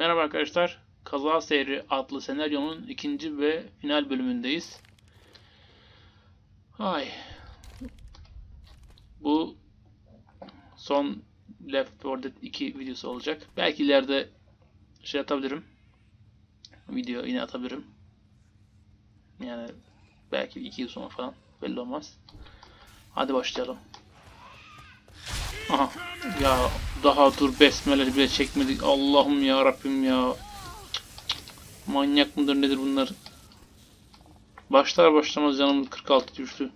Merhaba arkadaşlar. Kaza Seyri adlı senaryonun ikinci ve final bölümündeyiz. Ay. Bu son Left 4 Dead 2 videosu olacak. Belki ileride şey atabilirim. Video yine atabilirim. Yani belki 2 yıl sonra falan. Belli olmaz. Hadi başlayalım. Aha. Ya daha dur besmele bile çekmedik. Allah'ım ya Rabbim ya. Manyak mıdır nedir bunlar? Başlar başlamaz canımız 46 düştü.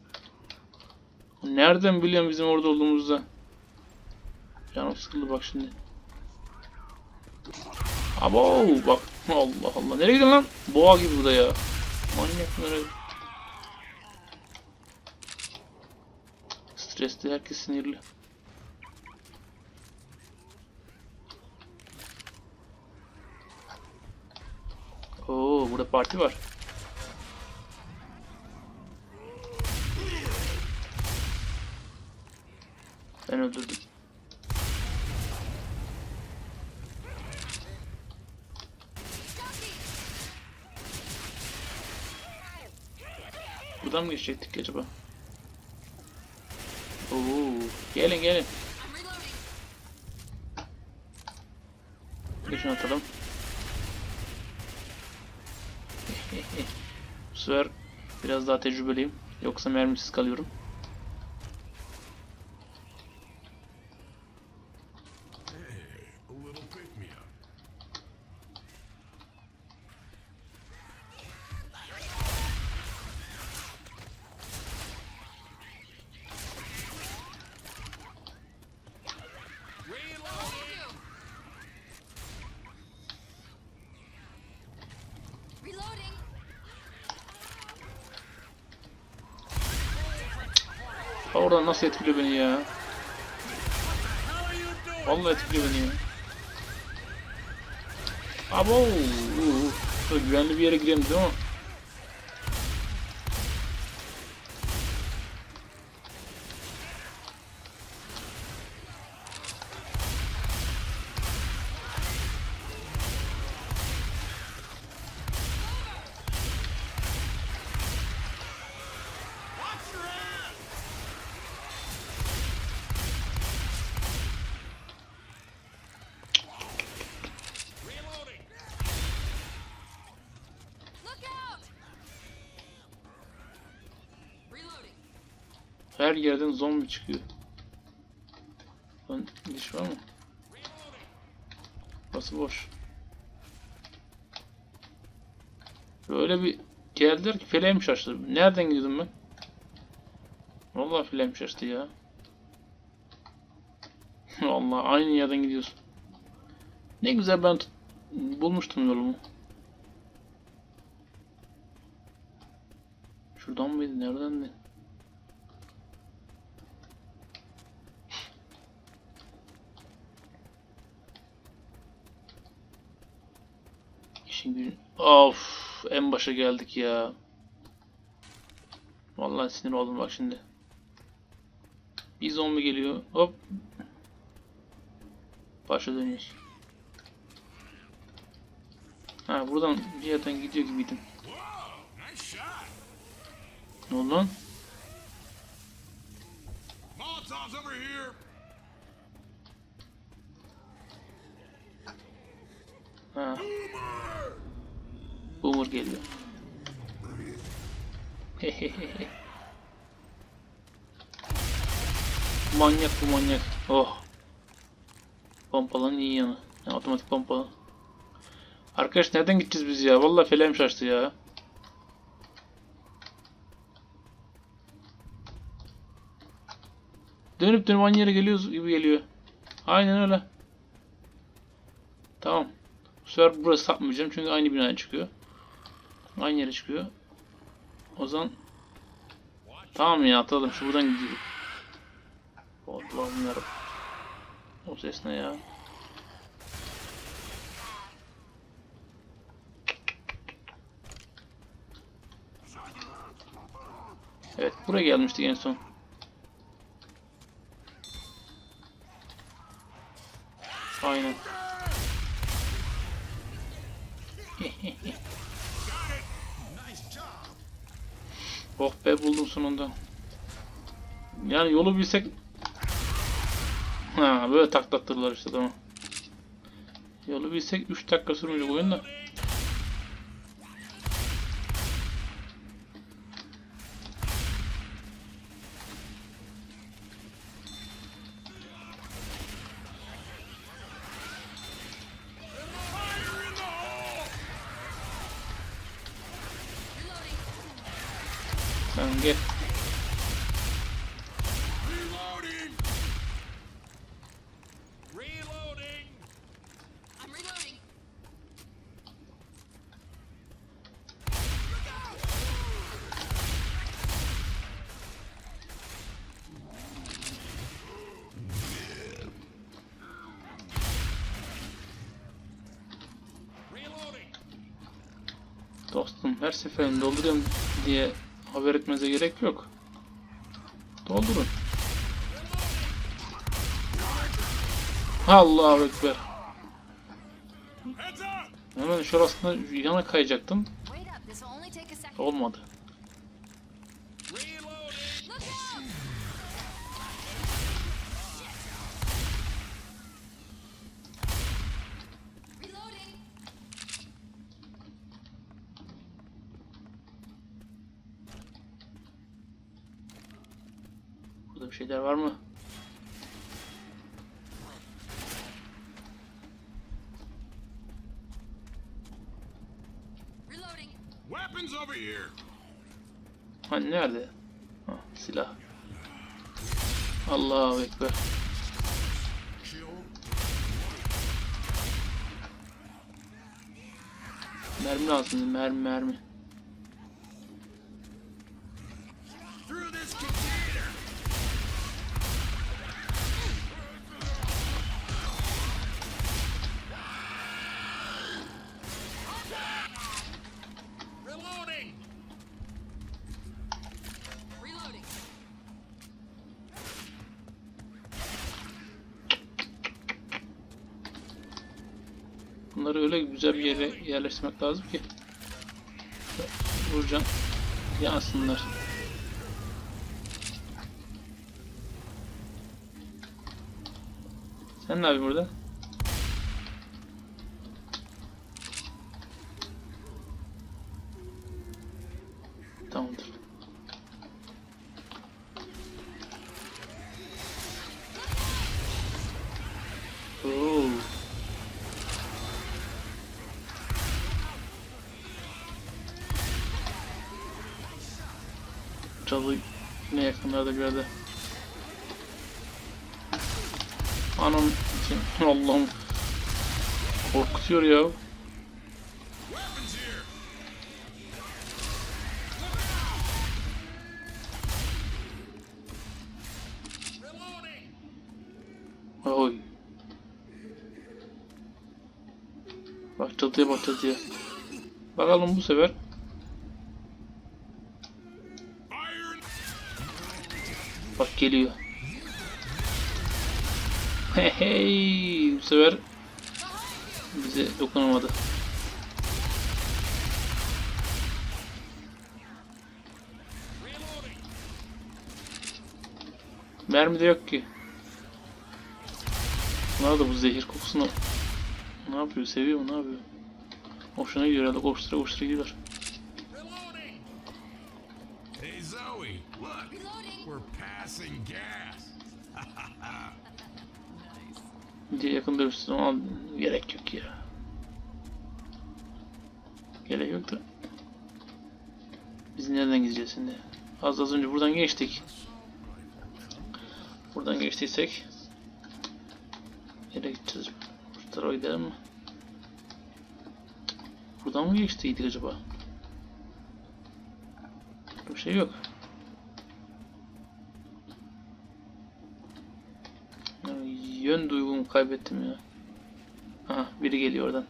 Nereden biliyorum bizim orada olduğumuzda? Canım sıkıldı bak şimdi. Abo bak. Allah Allah. Nereye gidiyorsun lan? Boğa gibi bu da ya. Manyak öyle? Stresli herkes sinirli. Oo, burada parti var. Ben öldürdüm. Buradan mı geçecektik acaba? Oo, gelin gelin. Geçin atalım. Bu sefer biraz daha tecrübeliyim. Yoksa mermisiz kalıyorum. Oradan nasıl etkiliyor beni ya? Vallahi etkiliyor beni ya. Abo! Şöyle güvenli bir yere girelim değil mi? Her yerden zombi çıkıyor. Lan diş var mı? Burası boş. Böyle bir geldiler ki feleğim şaştı. Nereden gidiyordum ben? Vallahi feleğim şaştı ya. Vallahi aynı yerden gidiyorsun. Ne güzel ben bulmuştum yolumu. Şuradan mıydı? Nereden de? Gücün... Of! En başa geldik ya. Vallahi sinir oldum bak şimdi. Bir zombi geliyor. Hop. Başa dönüyoruz. Ha buradan bir yerden gidiyor gibiydim. Ne oldu lan? Molotov's over here. Ha, Boomer! geliyor. manyak bu manyak. Oh. Pompalan iyi yanı. Yani otomatik pompalan. Arkadaş nereden gideceğiz biz ya? Vallahi feleğim şaştı ya. Dönüp dönüp aynı yere geliyoruz gibi geliyor. Aynen öyle. Tamam. Sefer burası sapmayacağım çünkü aynı binaya çıkıyor. Aynı yere çıkıyor. O zaman tamam ya atalım şu buradan gidiyor. Allah'ım yarabbim. O ses ne ya? Evet buraya gelmiştik en son. Aynen. Oh be buldum sonunda. Yani yolu bilsek... Ha böyle taklattırdılar işte tamam. Yolu bilsek 3 dakika sürmeyecek oyun Sen gel. Dostum her seferinde dolduruyorum diye haber etmenize gerek yok. Doldurun. Allahu Ekber. Hemen şurasına yana kayacaktım. Wait şeyler var mı? Weapons over here! Nerede? Ha, silah. Allahu Ekber. Mermi lazım. Mermi mermi. Bunları öyle güzel bir yere yerleştirmek lazım ki. Vuracağım. Yansınlar. Sen ne yapıyorsun burada? Yine yakınlarda bir. Anam için Allah'ım korkutuyor ya. Oy. Bak cadıya bak cadıya. Bakalım bu sefer geliyor. Hey hey bu sefer bize dokunamadı. Mermi de yok ki. Bunlar da bu zehir kokusunu ne yapıyor? Seviyor mu? Ne yapıyor? Hoşuna gidiyor herhalde. Koştura koştura gidiyor. Passing gas! diye yakında üstüne ama gerek yok ya. Gerek yok da. Biz nereden gideceğiz şimdi? Az az önce buradan geçtik. Buradan geçtiysek nereye gideceğiz? Şu tarafa gidelim mi? Buradan mı geçtiydik acaba? Bir şey yok. yön duygumu kaybettim ya. Aha biri geliyor oradan.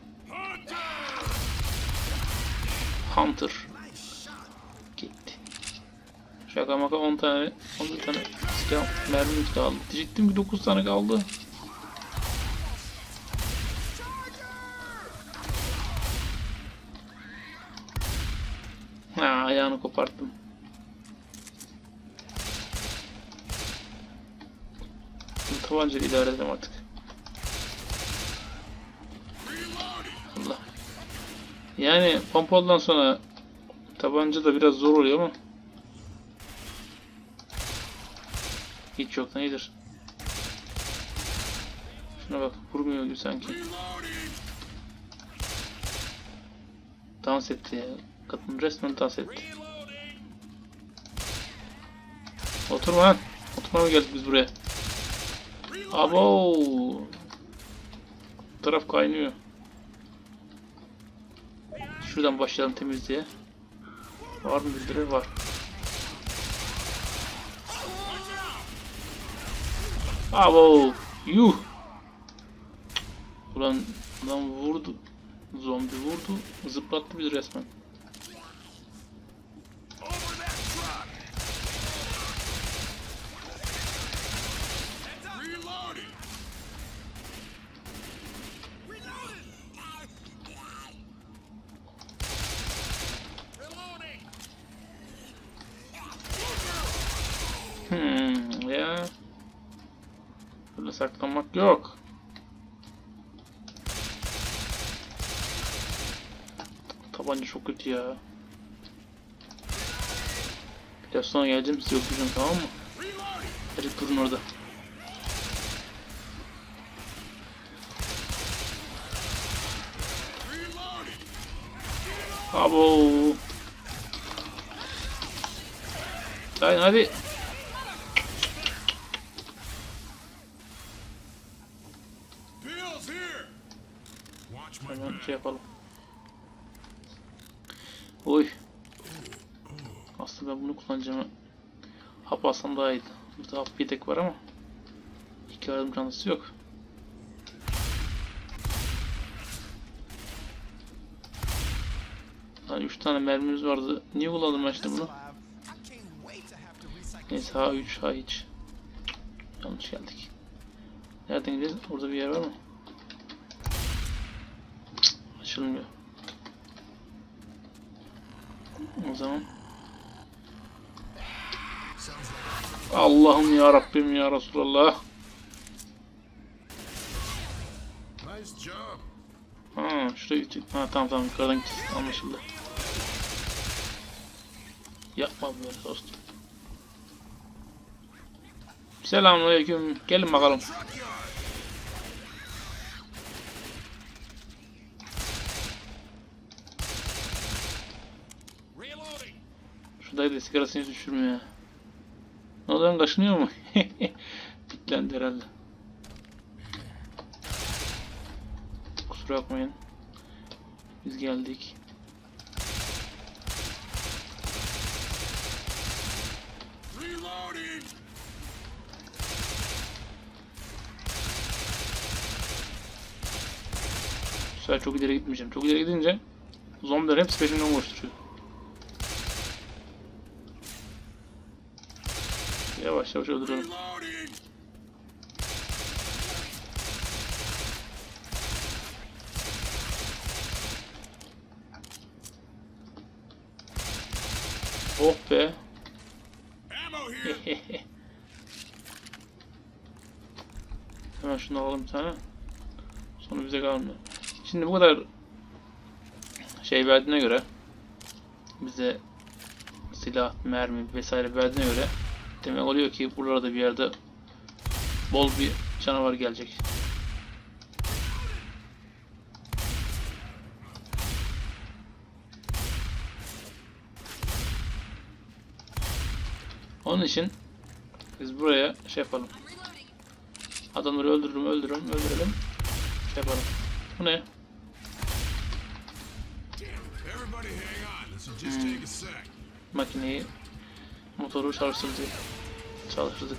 Hunter. Gitti. Şaka maka 10 tane 10 tane silah mermi üstü aldı. Diyecektim ki 9 tane kaldı. Ha ayağını koparttım. Tabancayla idare edelim artık. Allah. Yani pompalıdan sonra tabanca da biraz zor oluyor ama hiç yoktan iyidir. Şuna bak vurmuyor gibi sanki. Dans etti ya. Kadın resmen dans etti. Oturma lan. Oturmaya geldik biz buraya. Abo. Taraf kaynıyor. Şuradan başlayalım temizliğe. Var mı bildiri? Var. Abo. Yuh. Ulan lan vurdu. Zombi vurdu. Zıplattı bizi resmen. Ya. Böyle saklanmak yok. Tabanca çok kötü ya. Biraz sonra geleceğim size öpeceğim tamam mı? Hadi durun orada. Abo. Sayın hadi. Hemen şey yapalım. Oy. Aslında ben bunu kullanacağım. Hap alsam daha iyiydi. Burada hap yedek var ama. İki adım çantası yok. Lan 3 tane mermimiz vardı. Niye kullandım ben işte bunu? Neyse H3, H3. Yanlış geldik. Nereden gideceğiz? Orada bir yer var mı? Açılmıyor. O zaman Allah'ım ya Rabbim ya Resulallah. Ha şuraya gidecek. Ha tamam tamam yukarıdan gideceğiz. Anlaşıldı. Yapma böyle dostum. Selamünaleyküm. Gelin bakalım. Da sigarasını hiç düşürmüyor. Ne oluyor kaşınıyor mu? Bitlendi herhalde. Kusura bakmayın. Biz geldik. Bu sefer çok ileri gitmeyeceğim. Çok ileri gidince zombiler hepsi peşimden koşturuyor. Yavaş yavaş öldürelim. Oh be. Hemen şunu alalım bir tane. Sonra bize kalmıyor. Şimdi bu kadar şey verdiğine göre bize silah, mermi vesaire verdiğine göre demek oluyor ki buralarda bir yerde bol bir canavar gelecek. Onun için biz buraya şey yapalım. Adamları öldürürüm, öldürürüm, öldürelim. Şey yapalım. Bu ne? Sec. Makineyi, motoru çalıştırdık. Çalıştırdık.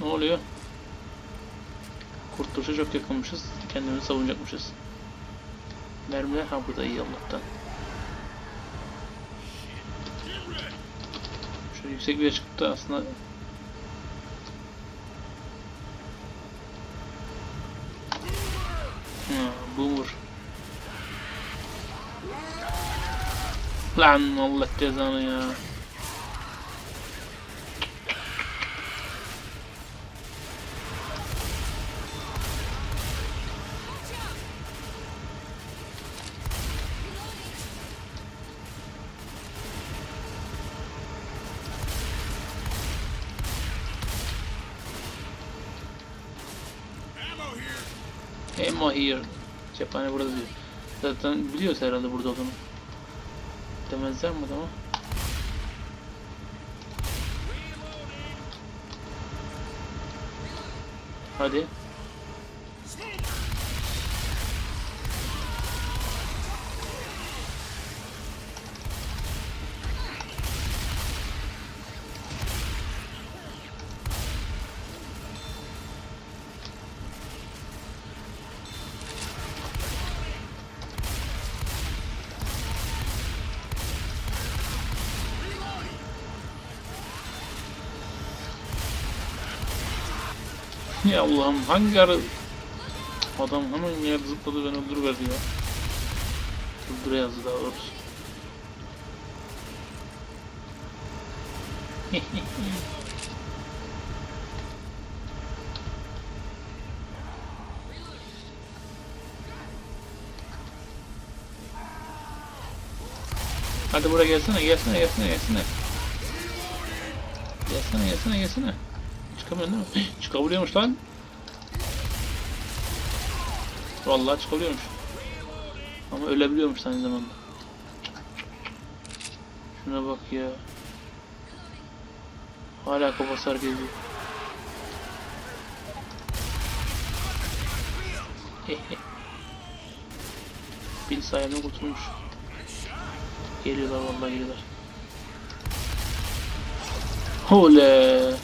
Ne oluyor? Kurtuluşa çok yakınmışız. Kendimizi savunacakmışız. Mermiler ha burada iyi Allah'tan. Şöyle yüksek bir yere çıkıp da aslında Lan Allah cezanı ya. Ammo here. Cephane burada diyor. Zaten biliyoruz herhalde burada olduğunu. Demezler mi adama? Hadi. Ya Allah'ım hangi ara... Adam hemen yer zıpladı beni öldürüverdi ya. Öldüre yazdı daha doğrusu. Hadi buraya gelsene, gelsene, gelsene, gelsene. Gelsene, gelsene, gelsene. Çıkamıyorsun değil mi? Çıkabiliyormuş lan. Vallahi çıkabiliyormuş. Ama ölebiliyormuş aynı zamanda. Şuna bak ya. Hala kafası hareket ediyor. Bin sayemde kurtulmuş. Geliyorlar vallahi geliyorlar. Oley.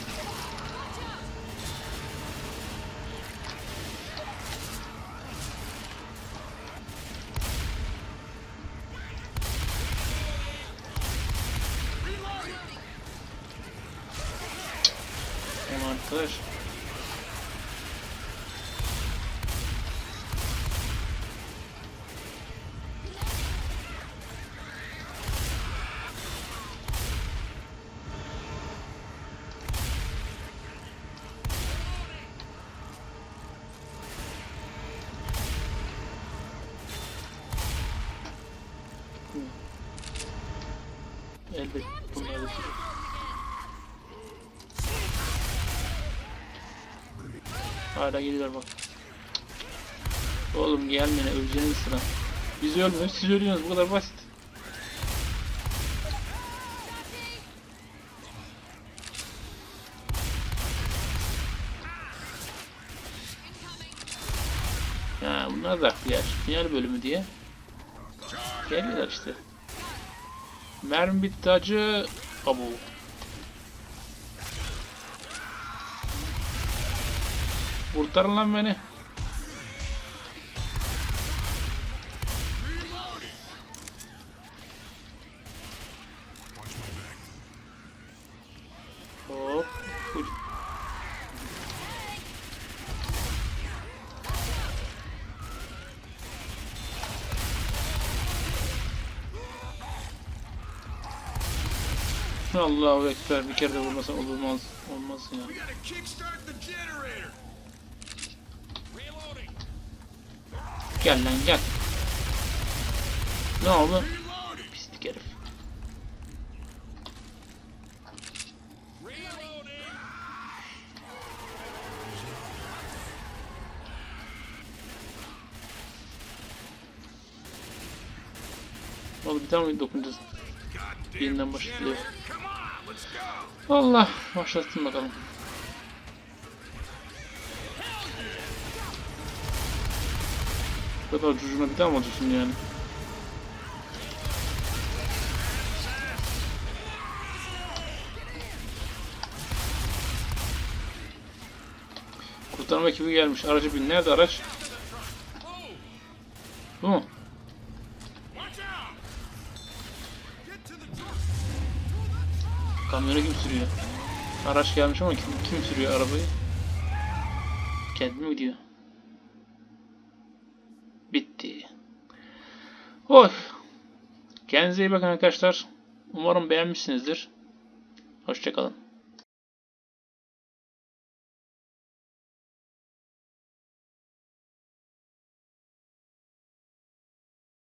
Elbet bunlar da Hala geliyorlar bak. Oğlum gelmene öleceğiniz sıra. Biz ölmüyoruz siz ölüyorsunuz bu kadar basit. Ya bunlar da ya. Final bölümü diye. Geliyorlar işte. Mermi bitti acı. Abo. Kurtarın lan beni. Allahu Ekber bir kere de vurmasa olmaz olmaz ya. Gel lan gel. Ne oldu? Pislik herif. Oğlum bir tane mi dokunacağız? Yeniden başlıyor. Allah başlatsın bakalım. Bu kadar cucuna bir daha mı atıyorsun yani? Kurtarma ekibi gelmiş. Aracı bin. Nerede araç? Bu mu? Kamyonu kim sürüyor? Araç gelmiş ama kim, kim sürüyor arabayı? Kendi mi gidiyor? Bitti. Oy. Kendinize iyi bakın arkadaşlar. Umarım beğenmişsinizdir. Hoşçakalın.